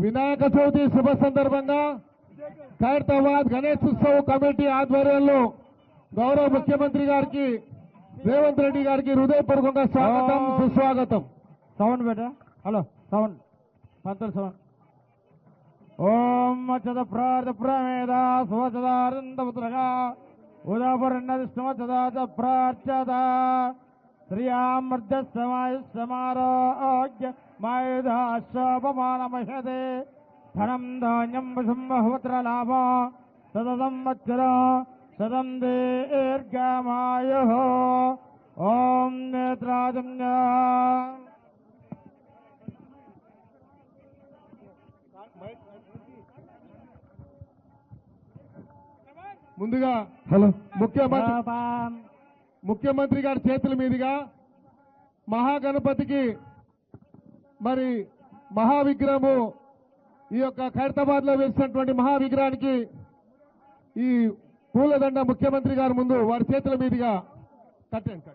వినాయక చవితి శుభ సందర్భంగా ఖైరతాబాద్ గణేష్ ఉత్సవ్ కమిటీ ఆధ్వర్యంలో గౌరవ ముఖ్యమంత్రి గారికి రేవంత్ రెడ్డి గారికి హృదయపూర్వకంగా స్వాగతం సుస్వాగతం. సౌండ్ బేటా హలో సౌండ్ పంతులు సౌండ్ ఓం అచ్చద ప్రార్థ ప్రమేద ఉదాపరణదిష్టమచదాచ ప్రార్చద శ్రియామర్జస్సమాయుస్సమారోగ్య మాయుధాశ్వపమానమహ్యతే ధనం ధాన్యం వశం బహువత్ర లాభ సదతం వత్సర సదం దీర్ఘమాయు ఓం నేత్రాజన్య. ముందుగా హలో. ముఖ్యమంత్రి ముఖ్యమంత్రి గారి చేతుల మీదుగా మహాగణపతికి మరి మహావిగ్రహము ఈ యొక్క ఖైరతాబాద్లో వేసినటువంటి మహావిగ్రహానికి ఈ పూలదండ ముఖ్యమంత్రి గారి ముందు వారి చేతుల మీదుగా కట్టండి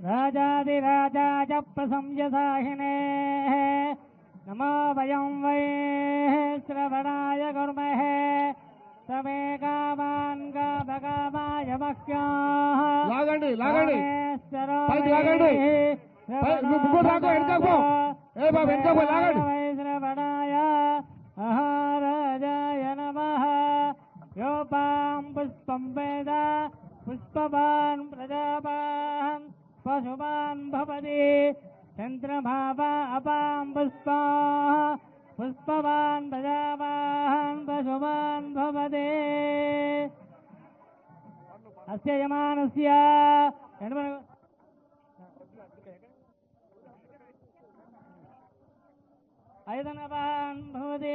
రాజాది రాజాదిరాజాయ ప్రసంయసాహినే నమో వయం వై శ్రవణాయ గుర్మహే. సమే కామాన్ కామకామాయ మహ్యాః లాగండి లాగండి పైకి లాగండి. ముగ్గురు రాకు, వెనకకు పో. ఏ బాబు, వెనకకు పో, లాగండి. యోపాం పుష్పం వేద పుష్పవాన్ ప్రజాపాన్ పశుమాన్ భవతి చంద్రమావా అపాం పుష్పా పుష్పవాన్ ప్రజాపాన్ పశుమాన్ భవతి అస్య యమానస్య ఐదనవాన్ భవతి